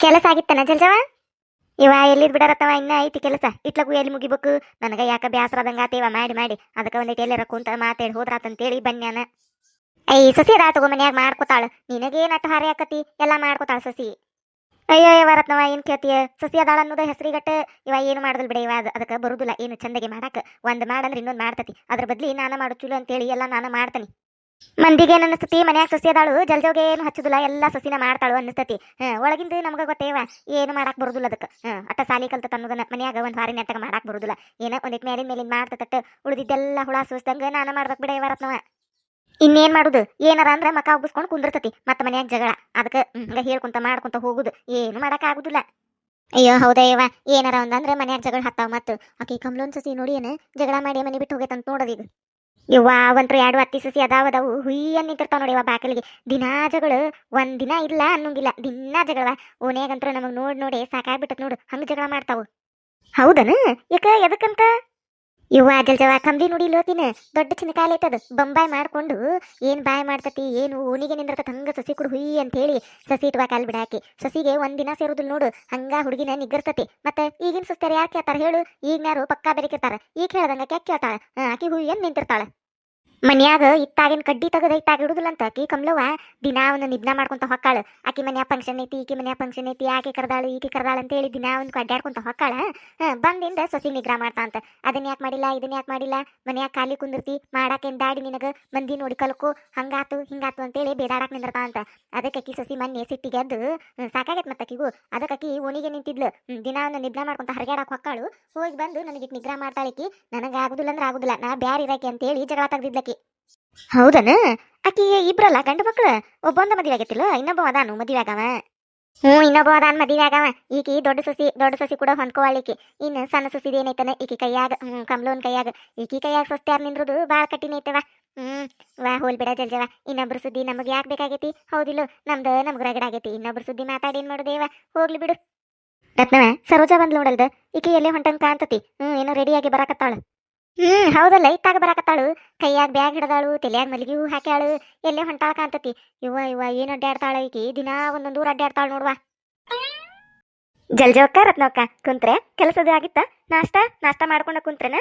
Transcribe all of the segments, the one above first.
ಕೆಲಸ ಆಗಿತ್ತನ ಜಲ್ಜವ ಇವ ಎಲ್ಲಿದ್ ಬಿಡರತ್ತವ ಇನ್ನ ಐತಿ ಕೆಲಸ. ಇಟ್ಲಗು ಎಲ್ಲಿ ಮುಗಿಬೇಕು? ನನಗ ಯಾಕ ಬ್ಯಾಸರದಂಗ ಆತೇವ ಮಾಡಿ ಮಾಡಿ. ಅದಕ್ಕ ಒಂದಿಟ್ಟು ಎಲ್ಲರ ಕುಂತ ಮಾತಾಡಿ ಹೋದ್ರಾತಂತೇಳಿ ಬನ್ಯಾನ. ಐ ಸಸಿ ಅದಾ ತಗೋ ಮನ್ಯಾಗ ಮಾಡ್ಕೊತಾಳ. ನಿನಗೇನ್ ಅಟ್ಟ ಹಾರಿ ಆಕತಿ? ಎಲ್ಲಾ ಮಾಡ್ಕೊತಾಳ ಸಸಿ. ಅಯ್ಯೋ ಯಾವ ರತ್ನವ ಏನ್ ಕೇಳ್ತೀಯ? ಸಸಿ ಅದಾಳ ಅನ್ನೋದ ಹೆಸರಿಗಟ್ಟ ಇವ ಏನು ಮಾಡದಲ್ ಬಿಡ ಇವ. ಅದಕ್ಕೆ ಬರುದಿಲ್ಲ. ಏನು ಚಂದಗೆ ಮಾಡಾಕ. ಒಂದ್ ಮಾಡಂದ್ರೆ ಇನ್ನೊಂದ್ ಮಾಡ್ತತಿ. ಅದ್ರ ಬದ್ಲಿ ನಾನ ಮಾಡು ಚುಲು ಅಂತೇಳಿ ಎಲ್ಲ ನಾನು ಮಾಡ್ತನಿ. ಮಂದಿಗೆ ಅನಿಸ್ತತಿ ಮನ್ಯಾಗ ಸಸಿ ಅದಾಳು ಜಲ್ಜೋಗೆ ಏನು ಹಚ್ಚುದಿಲ್ಲ, ಎಲ್ಲ ಸಸಿನ ಮಾಡ್ತಾಳು ಅನ್ನಿಸ್ತತಿ. ಒಳಗಿಂದ ನಮ್ಗ ಗೊತ್ತೇವ, ಏನು ಮಾಡಾಕ್ ಬರುದಿಲ್ಲ ಅದಕ್ಕೆ. ಅಟ್ಟ ಸಾಲಿ ಕಲ್ತ ಅನ್ನೋದನ್ನ ಮನ್ಯಾಗ ಒಂದ್ ವಾರಿ ನೆಟ್ಟಾಗ ಮಾಡಾಕ್ ಬರುದಿಲ್ಲ. ಏನ ಒಂದಿಟ್ ಮೇಲಿನ ಮೇಲಿನ ಮಾಡ್ತಟ್ಟ ಉಳಿದಿದ್ದೆಲ್ಲ ಹುಳ ಸೂಸ್ದಂಗ ನಾನ ಮಾಡ್ಬೇಕು ಬಿಡ ಇವರತ್ನವ ಇನ್ನೇನ್ ಮಾಡುದು? ಏನಾರ ಅಂದ್ರ ಮಕ್ಕ ಉಬ್ಬಿಸ್ಕೊಂಡು ಕುಂದಿರ್ತತಿ, ಮತ್ತ ಮನ್ಯಾಗ ಜಗಳ. ಅದಕ್ಕೆ ಹಂಗ ಹೇಳ್ಕೊಂತ ಮಾಡ್ಕೊಂತ ಹೋಗುದು. ಏನು ಮಾಡಕ್ ಆಗುದಿಲ್ಲ. ಅಯ್ಯೋ, ಹೌದಾ ಯವ್ವ. ಏನಾರ ಒಂದಂದ್ರ ಮನ್ಯಾಗ ಜಗಳ ಹತ್ತಾವ ಮತ್ತ, ಆಕಿ ಕಮ್ಲೋನ್ ಸಸಿ ನೋಡಿ ಏನ ಜಗಳ ಮಾಡಿ ಮನೆ ಬಿಟ್ಟು ಹೋಗೈತಂತ ನೋಡೋದೀಗ ಯವ್ವ, ಒಂತ್ರ ಎರಡು ಅತ್ತಿ ಸಸಿ ಅದಾವ, ಅದಾವು ಹುಯ್ಯ ನಿಂತಿರ್ತಾವ ನೋಡಿ ಇವ ಬಾಕಲಿಗೆ. ದಿನಾ ಜಗಳ, ಒಂದ್ ದಿನ ಇಲ್ಲ ಅನ್ನಂಗಿಲ್ಲ. ದಿನಾ ಜಗಳವ. ಓನ್ಯಾಗಂತ್ರ ನಮಗ್ ನೋಡ್ ನೋಡಿ ಸಾಕಾಗ್ಬಿಟ್ಟತ್ ನೋಡು. ಹಂಗ ಜಗಳ ಮಾಡ್ತಾವು. ಹೌದನ? ಯಾಕ, ಎದಕ್ಕಂತ? ಇವ್ವ ಜಲ್ಜವ ಕಂಬಿ ನೋಡಿ ಲೋತಿನ ದೊಡ್ಡ ಚಿನಕಾಲ ಐತದ ಬಂಬಾಯ್ ಮಾಡ್ಕೊಂಡು ಏನ್ ಬಾಯ್ ಮಾಡ್ತತಿ, ಏನು ಓನಿಗೆ ನಿಂದಿರ್ತದ ಹಂಗ ಸಸಿ ಕುಡು ಹುಯಿ ಅಂತ ಹೇಳಿ ಸಸಿ ಇಟ್ವಾ ಕಾಲ್ ಬಿಡಾಕಿ. ಸಸಿಗೆ ಒಂದಿನ ದಿನ ಸೇರುದಿಲ್ಲ ನೋಡು. ಹಂಗ ಹುಡುಗಿನ ನಿಗ್ಗರ್ತತಿ. ಮತ್ತೆ ಈಗಿನ ಸುಸ್ತಾರ ಯಾಕೆ ಕೇಳ್ತಾರ ಹೇಳು? ಯಾರು ಪಕ್ಕಾ ಬೆರಿಕಿರ್ತಾರ. ಈಗ ಹೇಳದಂಗ ಕ್ಯಾಕ್ ಕೇಳ್ತಾಳ? ಆಕಿ ಹುಯಿ ಅಂತ ನಿಂತಿರ್ತಾಳ. ಮನ್ಯಾಗ ಇತ್ತಾಗಿನ ಕಡ್ಡಿ ತೆಗದ ಇತ್ತಾಗ ಇಡುದಿಲ್ಲ ಅಂತ ಆಕಿ ದಿನಾ ಒಂದು ನಿಬ್ನ ಮಾಡ್ಕೊಂತ ಹೊಕ್ಕಾಳ. ಆಕಿ ಮನ್ಯಾಗ ಫಂಕ್ಷನ್ ಐತಿ ಈಕಿ ಮನ್ಯಾಗ ಫಂಕ್ಷನ್ ಐತಿ ಆಕೆ ಕರ್ದಾಳು ಈಕಿ ಕರ್ದಾಳ ಅಂತ ಹೇಳಿ ದಿನಾ ಒಂದು ಅಡ್ಡಾಡ್ಕೊಂತ ಹೊಕ್ಕಾಳ. ಬಂದಿಂದ ಸಸಿ ನಿಗ್ರಹ ಮಾಡ್ತಾ ಅಂತ. ಅದನ್ನ ಯಾಕೆ ಮಾಡಿಲ್ಲ ಇದನ್ನ ಯಾಕೆ ಮಾಡಿಲ್ಲ? ಮನ್ಯಾಗ ಖಾಲಿ ಕುಂದಿರ್ತಿ ಮಾಡಾಕೇನ್ ದಾಡಿ ನಿನಗ ಮಂದಿ ನೋಡಿ ಕಲ್ಕೋ ಹಂಗಾತು ಹಿಂಗಾತು ಅಂತೇಳಿ ಬೇದಾಡಕ್ ನಿಂದಿರ್ತಾ ಅಂತ. ಅದಕ್ಕೆ ಅಕ್ಕಿ ಸೊಸಿ ಮೊನ್ನೆ ಸಿಟ್ಟಿಗೆ ಎದ್ದು ಹ್ಮ್, ಸಾಕಾಗೈತ್ ಮತ್ತೆ ಅಕ್ಕಿಗೂ ಅದಕ್ಕೆ ಅಕ್ಕಿ ಓಣಿಗೆ ನಿಂತಿದ್ಲು. ದಿನಾ ಒಂದು ನಿಬ್ನ ಮಾಡ್ಕೊಂತ ಹರಗ್ಯಾಡಕ್ ಹೊಕ್ಕಾಳು. ಹೋಗಿ ಬಂದು ನನಗೆ ನಿಗ್ರಹ ಮಾಡ್ತಾಳಿಕಿ ನನಗ ಆಗುದಿಲ್ಲ ಅಂದ್ರೆ ಆಗುದಿಲ್ಲ. ನಾ ಬ್ಯಾರ ಇರಾಕಿ ಅಂತೇಳಿ ಜಗಳ ತೆಗ್ದಿದ್ಲಕಿ ಹೌದನ? ಆಕಿ ಇಬ್ರಲ್ಲ ಗಂಡು ಮಕ್ಳು? ಒಬ್ಬೊಂದ ಮದುವೆ ಆಗೈತಿಲ್ಲ, ಇನ್ನೊಬ್ಬ ಅದಾನು, ಮದುವೆ ಆಗವ. ಹ್ಞೂ, ಇನ್ನೊಬ್ಬ ಅದಾನ, ಮದುವೆ ಆಗವ. ಈಕಿ ದೊಡ್ಡ ಸಸಿ ದೊಡ್ಡ ಸಸಿ ಕೂಡ ಹೊಂದ್ಕೋವಾಳಿಕಿ ಇನ್ನು ಸಣ್ಣ ಸಸಿ ಏನೈತನ? ಈಕಿ ಕೈಯಾಗ, ಹ್ಞೂ, ಕಮ್ಲೋನ್ ಕೈಯಾಗ. ಈಕಿ ಕೈಯಾಗ ಸಸ್ತಿ ನಿಂದ್ರದು? ಭಾಳ ಕಠಿಣ ಐತವ. ಹ್ಮ್ ವಾ, ಹೋಲ್ ಬಿಡ ಜಲ್ಜವ. ಇನ್ನೊಬ್ರ ಸುದ್ದಿ ನಮಗೆ ಯಾಕೆ ಬೇಕಾಗೈತಿ? ಹೌದಿಲ್ಲ, ನಮ್ದು ನಮ್ಗೆ ರಗಡ ಆಗೈತಿ. ಇನ್ನೊಬ್ರ ಸುದ್ದಿ ಮಾತಾಡಿ ಏನ್ ಮಾಡುದೇವ ಹೋಗ್ಲಿ ಬಿಡು. ರತ್ನವ, ಸರೋಜ ಬಂದ್ ನೋಡಲ್ದ? ಈಕಿ ಎಲ್ಲೇ ಹೊಂಟಂಗ್ ಕಾಣ್ತತಿ. ಹ್ಮ್ ಏನೋ ರೆಡಿಯಾಗಿ ಬರಾಕತ್ತಾಳ. ಹ್ಮ್ ಹೌದಲ್ಲ ಇತ್ತಾಗ ಬರಾಕತ್ತಾಳು. ಕೈಯಾಗ ಬ್ಯಾಗ್ ಹಿಡದಾಳು, ತಲೆಯಾಗ ಮಲ್ಗಿ ಹೂ ಹಾಕ್ಯಾಳು, ಎಲ್ಲೇ ಹೊಂಟಾಳ ಕಾಂತತಿ ಇವ ಇವ ಏನ್ ಅಡ್ಡಾಡ್ತಾಳ ಈಕಿ? ದಿನಾ ಒಂದೊಂದು ಊರ ಅಡ್ಡಾಡ್ತಾಳ ನೋಡ್ವಾ. ಜಲ್ಜವಕ್ಕ ರತ್ನವಕ್ಕ ಕುಂತ್ರೆ, ಕೆಲಸದ ಆಗಿತ್ತ? ನಾಷ್ಟ? ನಾಷ್ಟ ಮಾಡ್ಕೊಂಡ ಕುಂತ್ರೆನ?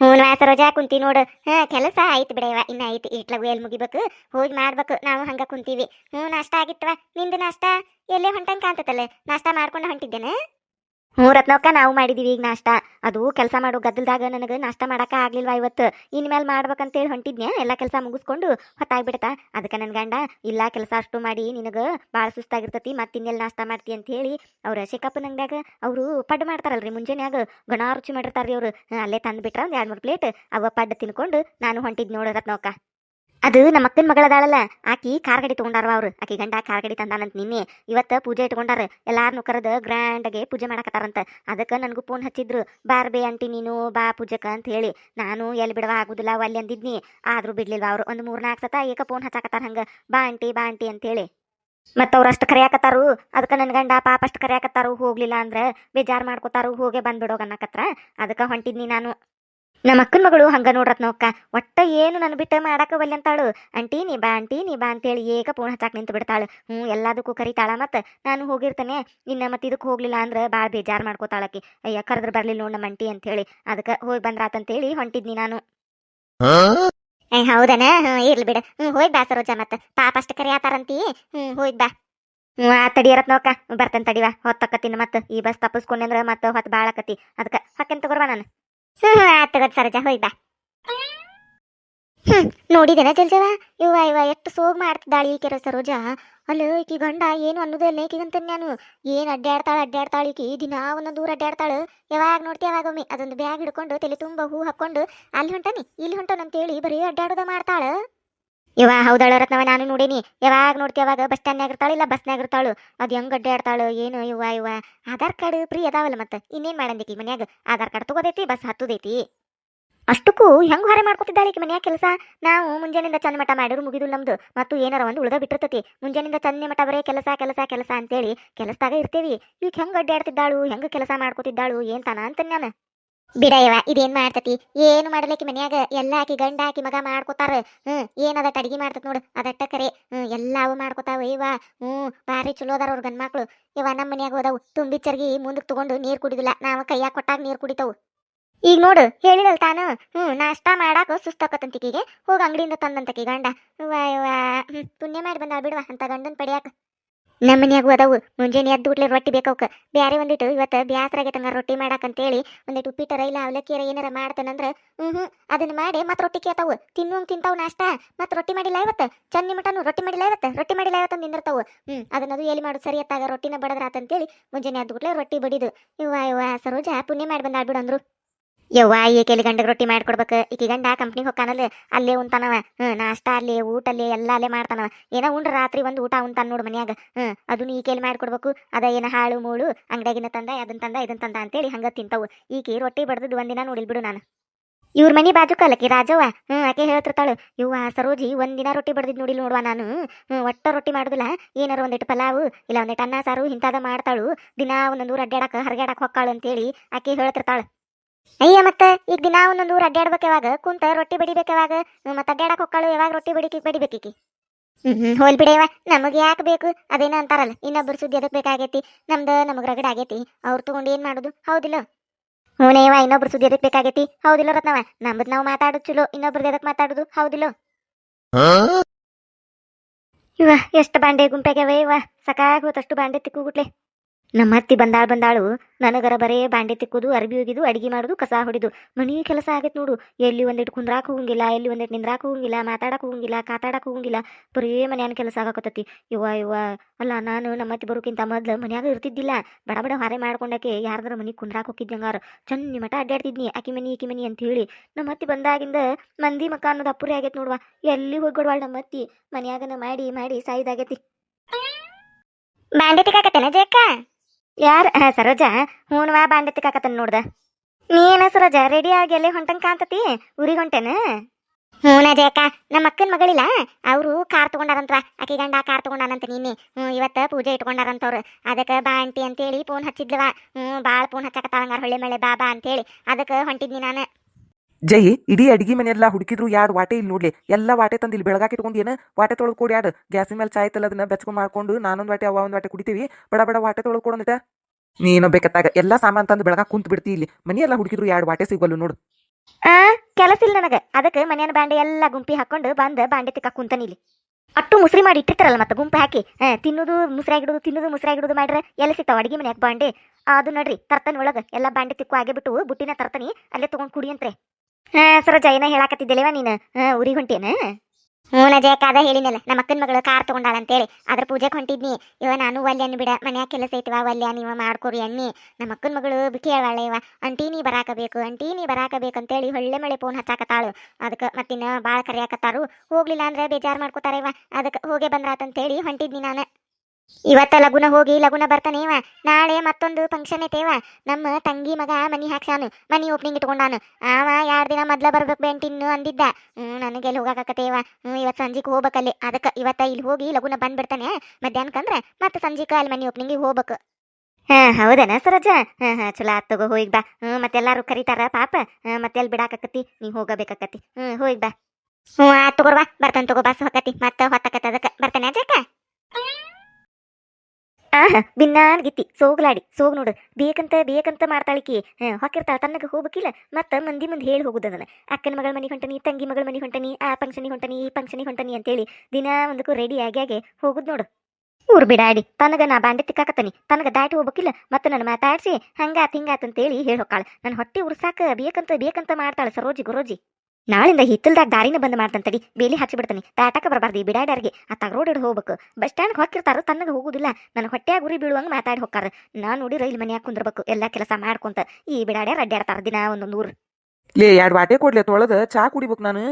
ಹ್ಞೂ ರೋಜಾ ಕುಂತಿ ನೋಡು. ಹಾ, ಕೆಲಸ ಆಯ್ತು ಬಿಡವ ಇನ್ನ ಐತಿ. ಇಟ್ಲಗು ಎಲ್ಲಿ ಮುಗಿಬೇಕು. ಹೋಗಿ ಮಾಡ್ಬೇಕು. ನಾವು ಹಂಗ ಕುಂತೀವಿ. ಹ್ಞೂ ನಾಷ್ಟ ಆಗಿತ್ತವ ನಿಂದು ನಾಷ್ಟ? ಎಲ್ಲೇ ಹೊಂಟಂಗ್ ಕಾಂತತಲ್ಲ ನಾಷ್ಟ ಮಾಡ್ಕೊಂಡು ಹೊಂಟಿದ್ದೇನೆ? ಹ್ಞೂ ರತ್ನವಕ್ಕ ನಾವು ಮಾಡಿದೀವಿ ಈಗ ನಾಷ್ಟ. ಅದು ಕೆಲಸ ಮಾಡೋ ಗದ್ದಲ್ದಾಗ ನನಗೆ ನಾಷ್ಟ ಮಾಡಕ್ಕ ಆಗ್ಲಿಲ್ವಾ ಇವತ್ತು? ಇನ್ಮೇಲೆ ಮಾಡ್ಬೇಕಂತೇಳಿ ಹೊಂಟಿದ್ನೆ ಎಲ್ಲ ಕೆಲಸ ಮುಗಿಸ್ಕೊಂಡು ಹೊತ್ತಾಗ್ಬಿಡತಾ ಅದಕ್ಕೆ ನನ್ನ ಗಂಡ ಇಲ್ಲ ಕೆಲಸ ಅಷ್ಟು ಮಾಡಿ ನಿನಗೆ ಭಾಳ ಸುಸ್ತಾಗಿರ್ತತಿ ಮತ್ತೆ ಇನ್ನೆಲ್ಲಿ ನಾಷ್ಟ ಮಾಡ್ತಿ ಅಂತ ಹೇಳಿ ಅವ್ರ ಶೇಕಪ್ಪನ ಅಂಗಡ್ಯಾಗ ಅವರು ಪಡ್ ಮಾಡ್ತಾರಲ್ರಿ ಮುಂಜಾನೆಯಾಗ. ಗಣ ರುಚಿ ಮಾಡಿರ್ತಾರ್ರಿ ಅವ್ರು. ಹಾ, ಅಲ್ಲೇ ತಂದು ಬಿಟ್ರ ಒಂದು ಎರಡು ಮೂರು ಪ್ಲೇಟ್ ಅವ ಪಡ್ ತಿನ್ಕೊಂಡು ನಾನು ಹೊಂಟಿದ್ ನೋಡು ಅದು ನಮ್ಮ ಅಕ್ಕನ ಮಗಳದಾಳಲ್ಲ. ಆಕಿ ಕಾರ್ ತಗೊಂಡಾರ ತಗೊಂಡಾರವ ಅವ್ರು. ಆಕಿ ಗಂಡ ಕಾರ್ ಗಡಿ ತಂದಾನಂತ ನಿನ್ನೆ. ಇವತ್ತ ಪೂಜೆ ಇಟ್ಕೊಂಡಾರ. ಎಲ್ಲಾರನು ಕರೆದ ಗ್ರ್ಯಾಂಡಾಗೆ ಪೂಜೆ ಮಾಡಕತ್ತಾರಂತ. ಅದಕ್ಕೆ ನನಗೂ ಫೋನ್ ಹಚ್ಚಿದ್ರು. ಬಾರ್ ಬೇ ಅಂಟಿ ನೀನು, ಬಾ ಪೂಜೆಕ ಅಂತ ಹೇಳಿ. ನಾನು ಎಲ್ಲಿ ಬಿಡವ ಆಗುದಿಲ್ಲ ಅಲ್ಲಿ ಅಂದಿದ್ನಿ. ಆದ್ರೂ ಬಿಡ್ಲಿಲ್ವ ಅವ್ರು? ಒಂದು ಮೂರ್ನಾಲ್ಕು ಸತ ಏಕ ಫೋನ್ ಹಚ್ಚಾಕತ್ತಾರ ಹಂಗ. ಬಾ ಅಂಟಿ ಬಾ ಅಂಟಿ ಅಂತೇಳಿ ಮತ್ತ ಅವ್ರು ಅಷ್ಟು ಕರೆಯಾಕತ್ತಾರು. ಅದಕ್ಕೆ ನನ್ನ ಗಂಡ ಪಾಪ ಅಷ್ಟು ಕರೆಯಾಕತ್ತಾರು. ಹೋಗ್ಲಿಲ್ಲ ಅಂದ್ರೆ ಬೇಜಾರ್ ಮಾಡ್ಕೋತಾರು. ಹೋಗೇ ಬಂದ್ಬಿಡೋಗ ಅನ್ನಕತ್ರ. ಅದಕ್ಕೆ ಹೊಂಟಿದ್ನಿ ನಾನು. ನಮ್ಮ ಅಕ್ಕನ ಮಗಳು ಹಂಗ ನೋಡ್ರತ್ ನೋಕ್ಕ ಒಟ್ಟ ಏನು ನನ್ನ ಬಿಟ್ಟು ಮಾಡಾಕ ಬಲ್ಲಿ ಅಂತಾಳು. ಅಂಟಿ ನೀ ಬಾ ಅಂಟಿ ನೀ ಬಾ ಅಂತೇಳಿ ಏಕ ಪೂರ್ಣ ಹಚ್ಚಾಕ್ ನಿಂತು ಬಿಡ್ತಾಳು. ಹ್ಞೂ ಎಲ್ಲದಕ್ಕೂ ಕರಿತಾಳ ಮತ್ತು. ನಾನು ಹೋಗಿರ್ತೇನೆ. ಇನ್ನು ಮತ್ತೆ ಇದಕ್ಕೆ ಹೋಗ್ಲಿಲ್ಲ ಅಂದ್ರೆ ಭಾಳ ಬೇಜಾರು ಮಾಡ್ಕೋತಾಳಕಿ ಅಯ್ಯ ಕರೆದ್ರೆ ಬರ್ಲಿಲ್ಲ ನೋಡ್ ನಮ್ಮ ಅಂಟಿ ಅಂತೇಳಿ. ಅದಕ್ಕೆ ಹೋಗಿ ಹೇಳಿ ಹೊಂಟಿದ್ನಿ ನಾನು. ಏ ಹೌದನ? ಹ್ಞೂ ಇರ್ಲಿ ಬಿಡ. ಹ್ಞೂ ಹೋಗಿ ಬಾ ಸರೋಜ ಮತ್ತೆ. ಪಾಪ ಅಷ್ಟು ಕರಿಯಾತಾರಂತಿ ಹ್ಞೂ ಹೋಗಿ ಬಾ. ಹ್ಞೂ ಆ ತಡಿಯರತ್ ನೋಕ ಬರ್ತೇನೆ ತಡಿವ ಹೊತ್ತಕ್ಕತ್ತಿನ ಮತ್ತೆ. ಈ ಬಸ್ ತಪ್ಪಿಸ್ಕೊಂಡೆ ಅಂದ್ರೆ ಮತ್ತೆ ಹೊತ್ತು ಭಾಳ ಆಕತಿ ಅದಕ್ಕೆ ಹೊಕ್ಕೇನ್ ತಗೋರ್ವ ನಾನು. ಹ್ಞೂ ಹ್ಞೂ ಆತ್ ಸರೋಜ ಹೋಯ್ ಬಾ. ಹ್ಮ್, ನೋಡಿದೇನ ಜಲ್ಜವ? ಇವ ಇವ ಎಷ್ಟು ಸೋಗ್ ಮಾಡ್ತಿದ್ದಾಳೆ ಈಕೆರ ಸರೋಜ? ಅಲ್ಲ, ಈಕಿ ಗಂಡ ಏನು ಅನ್ನೋದಲ್ಲ ಈಕಿಗಂತ ನಾನು? ಏನು ಅಡ್ಡಾಡ್ತಾಳ ಅಡ್ಡಾಡ್ತಾಳ ಈಕಿ? ದಿನ ಒಂದೊಂದು ದೂರ ಅಡ್ಡಾಡ್ತಾಳ ಯಾವಾಗ ನೋಡ್ತಿ ಯಾವಾಗೊಮ್ಮೆ ಅದೊಂದು ಬ್ಯಾಗ್ ಹಿಡ್ಕೊಂಡು, ತಲೆ ತುಂಬ ಹೂ ಹಾಕೊಂಡು ಅಲ್ಲಿ ಹೊಂಟಾನಿ, ಇಲ್ಲಿ ಹೊಂಟಾನಂತೇಳಿ ಬರೀ ಅಡ್ಡಾಡೋದ ಮಾಡ್ತಾಳ. ಇವ ಹೌದಾಳ ರತ್ನವ ನಾನು ನೋಡೀನಿ. ಯಾವಾಗ ನೋಡ್ತಿ ಯಾವಾಗ ಬಸ್ ಸ್ಟ್ಯಾಂಡ್ನಾಗ ಇರ್ತಾಳು ಇಲ್ಲ ಬಸ್ನಾಗ ಇರ್ತಾಳು. ಅದು ಹೆಂಗ್ ಅಡ್ಡಾಡ್ತಾಳು ಏನು ಇವ ಇವ ಆಧಾರ್ ಕಾರ್ಡ್ ಫ್ರೀ ಅದಾವಲ್ಲ ಮತ್ತೆ? ಇನ್ನೇನ್ ಮಾಡಂದಿಕಿ ಮನ್ಯಾಗ? ಆಧಾರ್ ಕಾರ್ಡ್ ತಗೋದೈತಿ ಬಸ್ ಹತ್ತುದೈತಿ. ಅಷ್ಟಕ್ಕೂ ಹೆಂಗ್ ಹೊರೆ ಮಾಡ್ಕೊತಿದ್ದಾಳೆ ಈಕಿ ಮನ್ಯಾಗ ಕೆಲಸ? ನಾವು ಮುಂಜಾನಿಂದ ಚಂದ ಮಠ ಮಾಡಿದ್ರು ಮುಗಿದು ನಮ್ದು. ಮತ್ತು ಏನಾರ ಒಂದು ಉಳ್ದ ಬಿಟ್ಟಿರ್ತತಿ. ಮುಂಜಾನಿಂದ ಚಂದ ಮಠ ಬರೇ ಕೆಲಸ ಕೆಲಸ ಕೆಲಸ ಅಂತೇಳಿ ಕೆಲಸದಾಗ ಇರ್ತೇವಿ. ಈಗ ಹೆಂಗ್ ಅಡ್ಡಾಡ್ತಿದ್ದಾಳು ಹೆಂಗ್ ಕೆಲಸ ಮಾಡ್ಕೊತಿದ್ದಾಳು, ಏನ್ ತಾನ ಅಂತ ನಾನು. ಬಿಡಯವ ಇದೇನ್ ಮಾಡ್ತತಿ? ಏನು ಮಾಡ್ಲಿಕ್ಕೆ ಮನ್ಯಾಗ? ಎಲ್ಲ ಆಕಿ ಗಂಡ ಆಕಿ ಮಗ ಮಾಡ್ಕೋತಾರ. ಹ್ಮ್ ಏನದಟ್ ಅಡಿಗೆ ಮಾಡ್ತತ್ ನೋಡು. ಅದಟ್ಟ ಕರೆ. ಹ್ಮ್ ಎಲ್ಲಾವು ಮಾಡ್ಕೊತಾವ. ಇವ ಹ್ಮ್, ಭಾರಿ ಚಲೋ ಅದಾರ ಅವ್ರ ಗಂಡ್ಮಕ್ಳು. ಇವ ನಮ್ಮ ಮನ್ಯಾಗ ಹೋದವು. ತುಂಬಿ ಚರ್ಗಿ ಮುಂದಕ್ಕೆ ತಗೊಂಡು ನೀರ್ ಕುಡಿದಿಲ್ಲ. ನಾವ ಕೈಯಾಗ ಕೊಟ್ಟಾಗ ನೀರ್ ಕುಡಿತಾವು. ಈಗ ನೋಡು, ಹೇಳಿದಲ್ ತಾನು. ಹ್ಮ್, ನಾಷ್ಟ ಮಾಡಾಕ ಸುಸ್ತಾಕತ್ತಂತಿಕಿಗೆ ಹೋಗಿ ಅಂಗಡಿಯಿಂದ ತಂದಂತಕಿ ಗಂಡ. ಹ್ಮ್, ಪುಣ್ಯ ಮಾಡಿ ಬಂದಾಳ ಬಿಡುವ ಅಂತ ಗಂಡನ ಪಡಿಯಾಕ. ನಮ್ಮ ಮನ್ಯಾಗೂ ಅದಾವು. ಮುಂಜಾನೆ ಎದ್ದು ಬಿಟ್ಲೆ ರೊಟ್ಟಿ ಬೇಕವಕ್ಕ ಬ್ಯಾರೆ ಒಂದಿಟ್ಟು ಇವತ್ತು ಬ್ಯಾಸರ ಆಗೈತಂಗ ರೊಟ್ಟಿ ಮಾಡಾಕಂತೇಳಿ ಒಂದಿಟ್ಟು ಉಪ್ಪಿಟ್ಟರ ಇಲ್ಲ ಅವಲಕ್ಕಿಯರ ಏನಾರ ಮಾಡ್ತಾನಂದ್ರೆ ಹ್ಮ್ ಅದನ್ನ ಮಾಡಿ ಮತ್ತೆ ರೊಟ್ಟಿ ಕೇಳ್ತಾವು. ತಿನ್ನುವಂಗೆ ತಿಂತಾವು ನಾಷ್ಟ. ಮತ್ತೆ ರೊಟ್ಟಿ ಮಾಡಿಲ್ಲ ಇವತ್ತು? ಚನ್ನಿ ಮಟನು ರೊಟ್ಟಿ ಮಾಡಿಲ್ಲ ಇವತ್ತು? ರೊಟ್ಟಿ ಮಾಡಿಲ್ಲ ಇವತ್ತು ನಿಂದಿರ್ತಾವು. ಹ್ಮ್ ಅದನ್ನದು ಎಲ್ಲಿ ಮಾಡೋದು ಸರಿ ಅತ್ತಾಗ ರೊಟ್ಟಿನ ಬಡದ್ರಾತಂತೇಳಿ ಮುಂಜಾನೆ ಎದ್ದು ಬಿಟ್ಲೆ ರೊಟ್ಟಿ ಬಡಿದು. ಇವ ಇವ ಸರೋಜ ಪುಣ್ಯ ಮಾಡಿ ಬಿಡು ಅಂದ್ರು. ಯವ್ವ ಈಕೆಲಿ ಗಂಡಗೆ ರೊಟ್ಟಿ ಮಾಡ್ಕೊಡ್ಬೇಕು. ಈಕಿ ಗಂಡ ಕಂಪ್ನಿಗೆ ಹೋಗ್ತಾನಲ್ಲ ಅಲ್ಲೇ ಉಂತಾನವ ಹ್ಞೂ ನಾಷ್ಟ ಅಲ್ಲಿ, ಊಟ ಅಲ್ಲಿ, ಎಲ್ಲ ಅಲ್ಲೇ ಮಾಡ್ತಾನವ. ಏನೋ ಉಂಡ್ರ ರಾತ್ರಿ ಒಂದು ಊಟ ಉಂತಾನ ನೋಡು ಮನ್ಯಾಗ. ಹ್ಞೂ ಅದನ್ನ ಈಕೆಲಿ ಮಾಡ್ಕೊಡ್ಬೇಕು. ಅದ ಏನ ಹಾಳು, ಮೂಳು, ಅಂಗಡಿಯಾಗಿನ ತಂದ ಅದನ್ನ ತಂದ ಇದನ್ನ ತಂದ ಅಂತೇಳಿ ಹಂಗ ತಿಂತಾವು. ಈಕಿ ರೊಟ್ಟಿ ಬಡ್ದದ್ದು ಒಂದಿನ ನೋಡಿಲ್ ಬಿಡು ನಾನು. ಇವ್ರ ಮನಿ ಬಾಜು ಕಲಕಿ ರಾಜವ್ವ. ಹ್ಞೂ ಆಕೆ ಹೇಳ್ತಿರ್ತಾಳು ಇವ್ವ ಸರೋಜಿ ಒಂದಿನ ರೊಟ್ಟಿ ಬಡ್ದಿದ್ ನೋಡಿಲ್ ನೋಡುವ ನಾನು. ಹ್ಞೂ ಒಟ್ಟ ರೊಟ್ಟಿ ಮಾಡುದಿಲ್ಲ. ಏನಾರು ಒಂದಿಟ್ಟು ಪಲಾವು, ಇಲ್ಲ ಒಂದಿಟ್ಟು ಅನ್ನ ಸಾರು, ಇಂಥದ ಮಾಡ್ತಾಳು. ದಿನ ಒಂದೊಂದು ಊರು ಅಡ್ಡಾಡಕ ಹರಗಾಡಕ್ ಹೊಕ್ಕಾಳು ಅಂತೇಳಿ ಆಕೆ ಹೇಳ್ತಿರ್ತಾಳು. ಅಯ್ಯ ಮತ್ತೆ ಈಗ ದಿನ ಒಂದೊಂದು ಊರು ಅಡ್ಡಾಡ್ಬೇಕು ಯಾವಾಗ? ಕುಂತ ರೊಟ್ಟಿ ಬಡಿಬೇಕು ಯಾವಾಗ? ಮತ್ತೆ ಅಡ್ಡಾಡಕ್ಕೆ ಹೊಕ್ಕಳು ಯಾವಾಗ ರೊಟ್ಟಿ ಬಡಿಕಿ ಬಡಿಬೇಕೀಕಿ? ಹ್ಮ್ ಹ್ಮ್. ಹೋಲ್ ಬಿಡೇವ ನಮಗೆ ಯಾಕೆ ಬೇಕು? ಅದೇನ ಅಂತಾರಲ್ಲ ಇನ್ನೊಬ್ಬರು ಸುದ್ದಿ ಅದಕ್ಕೆ ಬೇಕಾಗೈತಿ ನಮ್ದು ನಮಗೆ ರಗಡ ಆಗೈತಿ. ಅವ್ರು ತಗೊಂಡು ಏನ್ ಮಾಡೋದು? ಹೌದಿಲ್ಲ? ಹ್ಞೂನೇವ ಇನ್ನೊಬ್ರು ಸುದ್ದಿ ಅದಕ್ಕೆ ಬೇಕಾಗೈತಿ. ಹೌದಿಲ್ಲ ರತ್ನವ ನಮ್ದು ನಾವು ಮಾತಾಡೋದು ಚಲೋ ಇನ್ನೊಬ್ರದ್ದು ಅದಕ್ಕೆ ಮಾತಾಡೋದು? ಹೌದಿಲ್ಲ? ಇವ ಎಷ್ಟು ಬಾಂಡೆ ಗುಂಪಾಗ್ಯಾವ ಇವ ಸಾಕಾಗಿ ಹೋತಷ್ಟು ಬಾಂಡೆ ತಿಕ್ಕುಗುಟ್ಲೆ. ನಮ್ಮ ಅತ್ತಿ ಬಂದಾಳ್ ಬಂದಾಳು. ನನಗರ ಬರೇ ಬಾಂಡೆ ತಿಕ್ಕುದು, ಅರ್ಬಿ ಒಗಿದು, ಅಡಿಗೆ ಮಾಡುದು, ಕಸ ಹೊಡಿದು. ಮನಿ ಕೆಲಸ ಆಗೈತೆ ನೋಡು. ಎಲ್ಲಿ ಒಂದಿಟ್ಟು ಕುಂದ್ರಾಕ್ ಹೋಗಂಗಿಲ್ಲ, ಎಲ್ಲಿ ಒಂದಿಟ್ಟು ನಿಂದ್ರಾಕ್ ಹೋಗಂಗಿಲ್ಲ, ಮಾತಾಡಕ್ ಹೋಗಂಗಿಲ್ಲ, ಕಾತಾಡಕ್ ಹೋಗಂಗಿಲ್ಲ. ಬರೇ ಮನ್ಯಾನ ಕೆಲಸ ಆಗಕತ್ತತಿ. ಇವ ಇವ ಅಲ್ಲ, ನಾನು ನಮ್ಮ ಅತ್ತಿ ಬರೋಕ್ಕಿಂತ ಮೊದ್ಲು ಮನ್ಯಾಗ ಇರ್ತಿದ್ದಿಲ್ಲ. ಬಡ ಬಡ ಹಾರೆ ಮಾಡ್ಕೊಂಡಕ್ಕೆ ಯಾರ್ದಾರ ಮನಿ ಕುಂದ್ರಾಕ್ ಹೋಗಿದ್ದಂಗಾರ ಚನ್ನಿ ಮಠ ಅಡ್ಡಾಡ್ತಿದ್ನಿ ಆಕಿ ಮನಿ, ಈಕಿ ಮನಿ ಅಂತ ಹೇಳಿ ನಮ್ಮ ಅತ್ತಿ ಬಂದಾಗಿಂದ ಮಂದಿ ಮಕ್ಕ ಅನ್ನೋದು ಅಪ್ಪುರಿ ಆಗೈತೆ ನೋಡುವ. ಎಲ್ಲಿ ಹೋಗ್ಬಿಡ್ವಾಳ ನಮ್ಮ ಅತ್ತಿ? ಮನ್ಯಾಗನ ಮಾಡಿ ಮಾಡಿ ಸಾಯ್ದಾಗೈತಿ ಬಾಂಡೆ ತಿಕ್ಕಾಕತ್ತೇನ ಜೇಕ ಯಾರ ಸರೋಜ, ಹೂನ್ವಾ ಬಾಂಡೆ ತಿಕ್ಕಾಕತ್ತನ್ ನೋಡ್ದ. ನೀನ ಸರೋಜ ರೆಡಿ ಆಗಿ ಅಲ್ಲೇ ಹೊಂಟಂಗ್ ಕಾಂತತಿ? ಊರಿಗೆ ಹೊಂಟೇನ? ಹ್ಞೂನ ಅಕ್ಕ ನಮ್ಮ ಅಕ್ಕನ ಮಗಳಿಲ್ಲ. ಅವರು ಕಾರ್ ತಗೊಂಡಾರಂತ್ರ ಆಕಿ ಗಂಡ ಕಾರ್ ತಗೊಂಡಾನಂತ ನೀನೆ. ಹ್ಞೂ ಇವತ್ತ ಪೂಜೆ ಇಟ್ಕೊಂಡಾರಂತವ್ರು. ಅದಕ್ಕೆ ಬಾ ಆಂಟಿ ಅಂತೇಳಿ ಫೋನ್ ಹಚ್ಚಿದ್ಲವ. ಹ್ಞೂ ಭಾಳ ಫೋನ್ ಹಚ್ಚಕತ್ತಾಳಂಗಾರ ಹೊಳ್ಳೆ ಮಳೆ ಬಾ ಬಾ ಅಂತೇಳಿ. ಅದಕ್ಕೆ ಹೊಂಟಿದ್ನಿ ನಾನು. ಜೈ, ಇಡೀ ಅಡಿಗೆ ಮನೆಯೆಲ್ಲ ಹುಡುಕಿದ್ರು ಯಾಡ್ ವಾಟೆ ಇಲ್ಲಿ ನೋಡ್ಲಿ. ಎಲ್ಲ ವಾಟೆ ತಂದು ಇಲ್ಲಿ ಬೆಳಗಾಕಿ ಇಟ್ಕೊಂಡು ಏನು? ವಾಟೆ ತೊಳೆದು ಕೊಡಿ ಯಾಡ್ ಗ್ಯಾಸಿನ ಮೇಲೆ ಚಾಯ್ ಅದನ್ನ ಬೆಚ್ಚಗೆ ಮಾಡ್ಕೊಂಡು ನಾನೊಂದು ವಾಟೆ ಅವ ಒಂದು ವಾಟೆ ಕುಡಿತೀವಿ. ಬಡ ಬಡ ವಾಟೆ ತೊಳೆದು ಕೊಡೋಣಿಟ ನೀನು ಬೇಕತ್ತಾಗ ಎಲ್ಲ ಸಾಮಾನು ತಂದು ಬೆಳಗಾಕ ಕುಂತ ಬಿಡ್ತಿ ಇಲ್ಲಿ. ಮನೆಯೆಲ್ಲ ಹುಡುಕಿದ್ರು ಯಾಡ್ ವಾಟೆ ಸಿಗಲ್ಲು ನೋಡು. ಆ, ಕೆಲಸ ಇಲ್ಲ ನನಗೆ. ಅದಕ್ಕೆ ಮನೆಯನ್ನ ಬಾಂಡೆ ಎಲ್ಲ ಗುಂಪಿ ಹಾಕೊಂಡು ಬಂದ ಬಾಂಡೆ ತಿಕ್ಕ ಕುಂತನಿ ಇಲ್ಲಿ ಅಟ್ಟು ಮುಸ್ರಿ ಮಾಡಿ ಇಟ್ಟಿರ್ತಾರಲ್ಲ ಮತ್ತೆ ಗುಂಪು ಹಾಕಿ. ತಿನ್ನುದು ತಿನ್ನೋದು ತಿನ್ನುದು ಮುಸ್ರಾಗಿಡುದು ಮಾಡ್ರೆ ಎಲ್ಲ ಸಿಗ್ತಾವ ಅಡಿಗೆ ಮನ್ಯಾಗ ಬಾಂಡೆ? ಅದು ನೋಡ್ರಿ, ತರ್ತನ ಒಳಗೆ. ಎಲ್ಲ ಬಾಂಡೆ ತಿಕ್ಕು ಆಗೇ ಬಿಟ್ಟು ಬುಟ್ಟಿನ ತರ್ತನಿ, ಅಲ್ಲೇ ತಗೊಂಡ್ ಕುಡಿಯಂತ್ರೆ ಹಾ, ಸರೋಜ, ಏನ ನೀನು? ಊರಿಗೆ ಹೊಂಟೇನ? ಹ್ಞೂ ನಜಯಕ್ಕ ಅದ ಹೇಳಿನಲ್ಲ, ನಮ್ಮ ಅಕ್ಕನ ಮಗಳು ಕಾರ್ ತಗೊಂಡಾಳ ಅಂತೇಳಿ ಅದ್ರ ಪೂಜೆಗೆ ಹೊಂಟಿದ್ನಿ. ಇವ ನಾನು ಒಲ್ಲೆ ಬಿಡ ಮನ್ಯಾಗ ಕೆಲಸ ಐತಿವ, ಒಲ್ಲೆ ನೀವ ಮಾಡ್ಕೊರಿ ಅನ್ನಿ. ನಮ್ಮ ಅಕ್ಕನ ಮಗಳು ಕೇಳಾಳೆ ಇವ ಅಂಟಿ ನೀ ಬರಾಕಬೇಕು ಅಂಟಿ ನೀ ಬರಾಕಬೇಕು ಅಂತೇಳಿ ಒಳ್ಳೆ ಮಳೆ ಫೋನ್ ಹಚ್ಚಾಕತ್ತಾಳು. ಅದಕ್ಕೆ ಮತ್ತಿನ್ನ ಭಾಳ ಕರೆಯಾಕತ್ತಾರು. ಹೋಗ್ಲಿಲ್ಲ ಅಂದ್ರೆ ಬೇಜಾರು ಮಾಡ್ಕೋತಾರ ಇವ. ಅದಕ್ಕೆ ಹೋಗೇ ಬಂದ್ರಾತಂತೇಳಿ ಹೊಂಟಿದ್ನಿ ನಾನು. ಇವತ್ತ ಲಗುನ ಹೋಗಿ ಲಗುನ ಬರ್ತಾನೆ ಇವ ನಾಳೆ ಮತ್ತೊಂದು ಫಂಕ್ಷನ್ ಐತೇವ? ನಮ್ಮ ತಂಗಿ ಮಗ ಮನಿ ಹಾಕ್ಸಾನು ಮನಿ ಓಪನಿಂಗ್ ಇಟ್ಕೊಂಡಾನು. ಅವ ಎರಡು ದಿನ ಮೊದ್ಲ ಬರ್ಬೇಕು ಬೆಂಟಿನ್ನು ಅಂದಿದ್ದ. ಹ್ಞೂ ನನಗೆ ಎಲ್ಲಿ ಹೋಗಾಕತ್ತೇವ ಹ್ಞೂ ಇವತ್ತು ಸಂಜೆಗೆ ಹೋಗ್ಬೇಕಲ್ಲಿ. ಅದಕ್ಕೆ ಇವತ್ತ ಇಲ್ಲಿ ಹೋಗಿ ಲಗುನ ಬಂದ್ಬಿಡ್ತಾನೆ. ಮಧ್ಯಾಹ್ನಕ್ಕಂದ್ರೆ ಮತ್ತೆ ಸಂಜೆಗೆ ಅಲ್ಲಿ ಮನಿ ಓಪನಿಂಗಿಗೆ ಹೋಗ್ಬೇಕು. ಹಾ, ಹೌದನ ಸರೋಜ? ಹಾ ಹಾ, ಚಲೋ ಆತ್ ತಗೋ, ಹೋಗಿ ಬಾ. ಹ್ಞೂ ಮತ್ತೆಲ್ಲಾರು ಕರೀತಾರ ಪಾಪ. ಮತ್ತೆಲ್ಲಿ ಬಿಡಾಕತ್ತಿ ನೀ ಹೋಗಬೇಕಾಕತ್ತಿ. ಹ್ಞೂ ಹೋಗಿ ಬಾ. ಹ್ಞೂ ಆತ್ ತಗೋರ್ವಾ ಬರ್ತಾನೆ ತಗೋ, ಬಸ್ ಹೊಕ್ಕತಿ. ಮತ್ತೆ ಹೊತ್ತಕತ್ತ ಅದಕ್ಕೆ. ಬರ್ತಾನೆ ಅಜಕ್ಕ? ಆಹ ಬಿನ್ನಾನ್ ಗಿತ್ತಿ, ಸೋಗ್ಲಾಡಿ ಸೋಗ್ ನೋಡು ಬೇಕಂತ ಬೇಕಂತ ಮಾಡ್ತಾಳಿಕಿ. ಹೊಕ್ಕಿರ್ತಾಳ ತನ್ನಗ ಹೋಗ್ಬೇಕಿಲ್ಲ, ಮತ್ತ ಮಂದಿ ಮುಂದೆ ಹೇಳಿ ಹೋಗುದನ್ನ ಅಕ್ಕನ ಮಗಳ ಮನೆ ಹೊಂಟನಿ, ತಂಗಿ ಮಗಳ ಮನೆ ಹೊಂಟನಿ, ಆ ಫಂಕ್ಷನಿಗೆ ಹೊಂಟನಿ, ಈ ಫಂಕ್ಷನಿಗೆ ಹೊಂಟನಿ ಅಂತೇಳಿ ದಿನ ಒಂದಕ್ಕೂ ರೆಡಿ ಆಗ್ಯಾಗೆ ಹೋಗುದ್ ನೋಡು. ಊರ್ ಬಿಡಾಡಿ, ತನಗ ನಾ ಬಾಂಡೆ ತಿಕ್ಕಾಕತ್ತನಿ, ತನಗ ದಾಟಿ ಹೋಗ್ಬೇಕಿಲ್ಲ, ಮತ್ತೆ ನನ್ನ ಮಾತಾಡ್ಸಿ, ಹಂಗಾತ್ ಹಿಂಗಾತ್ ಅಂತೇಳಿ ಹೇಳಿ ಹೊಕ್ಕಾಳ. ನನ್ನ ಹೊಟ್ಟೆ ಉರ್ಸಾಕ ಬೇಕಂತ ಬೇಕಂತ ಮಾಡ್ತಾಳ ಸರೋಜಿ ಗುರೋಜಿ. ನಾಳಿಂದ ಹಿತ್ತಲ್ದಾಗ ದಾರಿನ ಬಂದ್ ಮಾಡ್ತಂತಡಿ ಬೇಲಿ ಹಚ್ಚಿ ಬಿಡ್ತಾನೆ ತಾಟಕ ಬರಬಾರ್ದು ಬಿಡಾಡಾರಿಗೆ ಬಿಡಾಡ್ಯಾರಿಗೆ. ಆ ತಗರೋಡ್ ಹಿಡ್ ಹೋಗ್ಬೇಕು. ಬಸ್ ಸ್ಟ್ಯಾಂಡ್ ಹೊಕ್ಕಿರ್ತಾರ ತನ್ನಗೆ ಹೋಗುದಿಲ್ಲ. ನನ್ನ ಹೊಟ್ಟೆಯಾಗ ಉರಿ ಬೀಳುವಂಗ ಮಾತಾಡಿ ಹೊಕ್ಕಾರ. ನಾ ನೋಡಿ ರೈಲ್ ಮನ್ಯಾಗ ಕುಂದ್ರಬೇಕು. ಎಲ್ಲಾ ಕೆಲಸ ಮಾಡ್ಕೊಂತ. ಈ ಬಿಡಾಡ್ಯಾರ ಅಡ್ಡಾಡ್ತಾರ ದಿನ ಒಂದೊಂದು ಊರು ಲೇ ಎರಡು ವಾಟೆ ಕೊಡ್ಲೆ ತೊಳೆದ? ಚಾ ಕುಡಿಬೇಕು ನಾನು.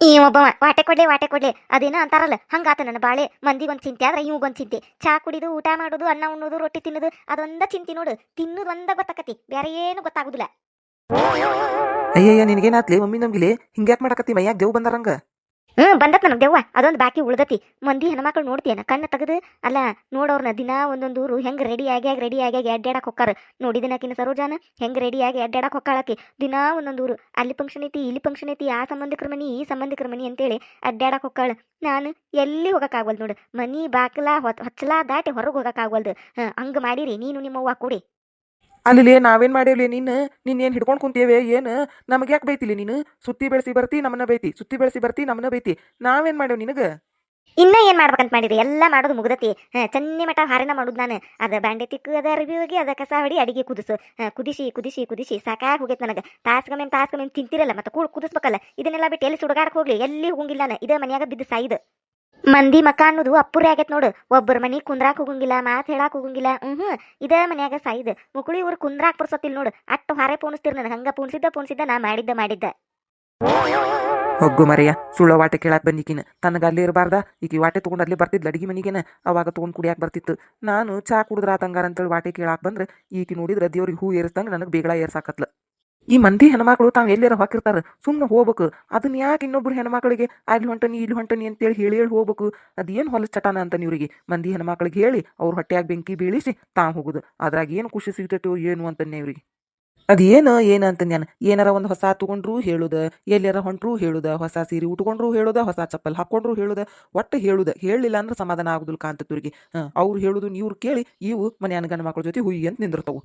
ಈ ಒಬ್ಬ ವಾಟೆ ಕೊಡ್ಲೆ ವಾಟೆ ಕೊಡ್ಲೆ. ಅದೇನ ಅಂತಾರಲ್ಲ. ಹಂಗಾತ ನನ್ನ ಬಾಳೆ. ಮಂದಿಗೊಂದು ಚಿಂತೆ ಆದ್ರೆ ಇವಂಗೊಂದ್ ಚಿಂತೆ. ಚಾ ಕುಡಿದು ಊಟ ಮಾಡೋದು ಅನ್ನ ಉಣ್ಣೋದು ರೊಟ್ಟಿ ತಿನ್ನೋದು ಅದೊಂದ ಚಿಂತೆ ನೋಡು. ತಿನ್ನೋದು ಒಂದ ಗೊತ್ತಾಕತಿ. ಬೇರೆ ಏನು ಗೊತ್ತಾಗುದಿಲ್ಲ. ಅಯ್ಯಯ್ಯ, ನಿನಗೇನಾತ್ಲಿ? ಮಮ್ಮಿ ನಮ್ಗಿಲಿ ಹಿಂಗ್ಯಾಕ್ ಮಾಡಕತ್ತಿ ಮೈಯಾಗ ದೇವ್ ಬಂದಾರಂಗ ಹ್ಞೂ ಬಂದತ್ ನನಗೆ ದೆವ್ವ. ಅದೊಂದು ಬಾಕಿ ಉಳ್ದತಿ. ಮಂದಿ ಹೆಣ್ಮಕ್ಳು ನೋಡ್ತೀಯನ ಕಣ್ಣ ತೆಗೆದು? ಅಲ್ಲ, ನೋಡೋರ್ನ ದಿನ ಒಂದೊಂದು ಊರು ಹೆಂಗ್ ರೆಡಿ ಆಗ್ಯಾಗ ರೆಡಿ ಆಗ್ಯಾಗ ಅಡ್ಡಾಡಕ್ ಹೊಕ್ಕಾರ. ನೋಡಿದಿನಕಿನ ಸರೋಜಾನ, ಹೆಂಗ್ ರೆಡಿ ಆಗಿ ಅಡ್ಡಾಡಕ್ ಹೊಕ್ಕಾಳಕಿ. ದಿನ ಒಂದೊಂದು ಊರು. ಅಲ್ಲಿ ಫಂಕ್ಷನ್ ಐತಿ, ಇಲ್ಲಿ ಫಂಕ್ಷನ್ ಐತಿ, ಆ ಸಂಬಂಧಿಕರ ಮನಿ, ಈ ಸಂಬಂಧಿಕರ ಮನಿ ಅಂತೇಳಿ ಅಡ್ಡಾಡಕ್ ಹೊಕ್ಕಾಳ. ನಾನು ಎಲ್ಲಿ ಹೋಗಕ್ಕಾಗವಲ್ದು ನೋಡು? ಮನಿ ಬಾಕ್ಲ ಹೊಚ್ಚಲ ದಾಟಿ ಹೊರಗೆ ಹೋಗಕ್ಕಾಗವಲ್ದು. ಹಂಗ ಹಂಗೆ ಮಾಡಿರಿ. ನೀನು ನಿಮ್ಮವ್ವ ಕೂಡಿ. ಅಲ್ಲಿ ನಾವೇನ್ ಮಾಡೇವ್ಲಿ, ನೀನು, ನೀನ್ ಏನ್ ಹಿಡ್ಕೊಂಡ್ ಕುಂತೇವೆ ಏನು? ನಮಗೆ ಯಾಕೆ ಬೈತಿಲಿ ನೀನು? ಸುತ್ತಿ ಬೆಳೆಸಿ ಬರ್ತಿ, ನಮ್ಮನ್ನ ಬೈತಿ. ಸುತ್ತಿ ಬೆಳೆಸಿ ಬರ್ತಿ, ನಮ್ಮನ್ನ ಬೈತಿ. ನಾವೇನ್ ಮಾಡೇವ್ ನಿನಗ? ಇನ್ನ ಏನ್ ಮಾಡ್ಬೇಕಂತ ಮಾಡಿದ್ರಿ ಎಲ್ಲ ಮಾಡೋದು ಮುಗ್ದತಿ. ಚನ್ನಿ ಮಠ ಹಾರಿನ ಮಾಡುದು ನಾನು. ಅದ ಬ್ಯಾಂಡೆ ತಿಕ್ಕು, ಅದ ಅರಿವಿ ಹೋಗಿ, ಅದ ಕಸ ಹೊಡಿ, ಅಡಿಗೆ ಕುದಿಸು. ಕುದಿಸಿ ಕುದಿಸಿ ಕುದಿಸಿ, ಸಾಕಾಗಿ ಹೋಗೈತೆ ನನಗೆ. ತಾಸ್ಗ ತಾಸ್ಗಮೆ ತಿಂತಿರಲ್ಲ, ಮತ್ತೆ ಕೂಡ ಕುದಿಸ್ಬೇಕಲ್ಲ. ಇದನ್ನೆಲ್ಲ ಬಿಟ್ಟು ಎಲ್ಲಿ ಸುಡಗಾಡಕ್ಕೆ ಹೋಗ್ಲಿ? ಎಲ್ಲಿ ಹೋಗಿಲ್ಲ ನಾನು. ಇದೇ ಮನ್ಯಾಗ ಬಿದ್ದು ಸಾಯ್ದು. ಮಂದಿ ಮಕ ಅನ್ನೋದು ಅಪ್ಪುರಿ ಆಗೈತೆ ನೋಡು. ಒಬ್ಬರ ಮನಿ ಕುಂದ್ರಾಕ್ ಹೋಗಂಗಿಲ್ಲ, ಮಾತು ಹೇಳಾಕ್ ಹೋಗಂಗಿಲ್ಲ. ಹ್ಞೂ ಇದೇ ಮನ್ಯಾಗ ಸಾಯ್ದು. ಮುಕುಳಿ ಇವ್ರು ಕುಂದ್ರಾಕ್ ಬರ್ಸತ್ತಿಲ್ ನೋಡು. ಅಟ್ಟು ಹಾರೆ ಪೋಣಿಸ್ತಿರ್ ನನ್. ಹಂಗ ಪೋಣಿಸಿದ್ದ ಪೋಣಿಸಿದ್ದ ನಾ ಮಾಡಿದ್ದ ಮಾಡಿದ್ದ. ಹೊಗ್ಗು ಮರೆಯ ಸುಳ್ಳ ವಾಟೆ ಕೇಳಾಕ್ ಬಂದಿಕಿನ. ತನಗ ಅಲ್ಲಿ ಇರಬಾರ್ದ. ಈಗ ವಾಟೆ ತಗೊಂಡ್ ಅಲ್ಲಿ ಬರ್ತಿದ್ಲು ಅಡಿಗೆ ಮನಿಗೇನ. ಅವಾಗ ತಗೊಂಡ್ ಕುಡಿಯಾಕ ಬರ್ತಿತ್ತು. ನಾನು ಚಾ ಕುಡಿದ್ರ ಆತಂಗಾರ ಅಂತೇಳಿ ವಾಟೆ ಕೇಳಾಕ್ ಬಂದ್ರೆ ಈಕಿ ನೋಡಿದ್ರೆ ದೇವ್ರಿಗೆ ಹೂ ಏರಿಸ್ದಂಗ ನನಗೆ ಬೇಗಳ ಏರ್ಸಾಕತ್ಲ. ಈ ಮಂದಿ ಹೆಣ್ಮಕ್ಳು ತಾವು ಎಲ್ಲಾರ ಹಾಕಿರ್ತಾರೆ ಸುಮ್ಮನೆ ಹೋಗ್ಬೇಕು. ಅದನ್ನ ಯಾಕೆ ಇನ್ನೊಬ್ರು ಹೆಣ್ಮಕ್ಳಿಗೆ ಅಲ್ಲಿ ಹೊಂಟನಿ, ಇಲ್ಲಿ ಹೊಂಟನಿ ಅಂತೇಳಿ ಹೇಳಿ ಹೇಳಿ ಹೋಗ್ಬೇಕು. ಅದೇನು ಹೊಲಸ ಚಟಾನ ಅಂತ ಇವ್ರಿಗೆ. ಮಂದಿ ಹೆಣ್ಮಕ್ಳಿಗೆ ಹೇಳಿ ಅವ್ರ ಹೊಟ್ಟೆಯಾಗ ಬೆಂಕಿ ಬೀಳಿಸಿ ತಾವು ಹೋಗುದು. ಅದ್ರಾಗ ಏನು ಖುಷಿ ಸಿಗ್ತೈತೋ ಏನು ಅಂತನೇ ಇವ್ರಿಗೆ. ಅದೇನು, ಏನು ಅಂತ ನಾನು ಏನಾರ ಒಂದು ಹೊಸ ತಗೊಂಡ್ರು ಹೇಳುದ ಎಲ್ಲಾರ ಹೊಂಟ್ರು ಹೇಳುದ, ಹೊಸ ಸೀರೆ ಉಟ್ಕೊಂಡ್ರು ಹೇಳುದ, ಹೊಸ ಚಪ್ಪಲ್ ಹಾಕೊಂಡ್ರು ಹೇಳುದ, ಒಟ್ಟು ಹೇಳುದ. ಹೇಳಿಲ್ಲ ಅಂದ್ರೆ ಸಮಾಧಾನ ಆಗುದಿಲ್ಲ ಹಾಂ, ಅವ್ರು ಹೇಳುದು ಇವ್ರು ಕೇಳಿ, ಇವು ಮನ್ಯಾನ ಗಂಡ ಮಕ್ಕಳ ಜೊತೆ ಹುಯಿ ಅಂತ ನಿಂದಿರ್ತಾವು.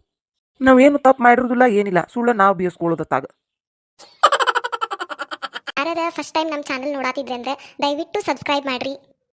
ನಾವೇನು ತಪ್ಪು ಮಾಡಿರೋದಿಲ್ಲ ಏನಿಲ್ಲ. ಸುಳ್ಳ ನಾವು ಬೀಸ್ಕೊಳ್ಳೋದತ್ತಾಗ ಯಾರ್ಯಾರ ಫಸ್ಟ್ ಟೈಮ್ ನಮ್ಮ ಚಾನಲ್ ನೋಡಾತಿದ್ರೆ ಅಂದ್ರೆ ದಯವಿಟ್ಟು ಸಬ್ಸ್ಕ್ರೈಬ್ ಮಾಡ್ರಿ.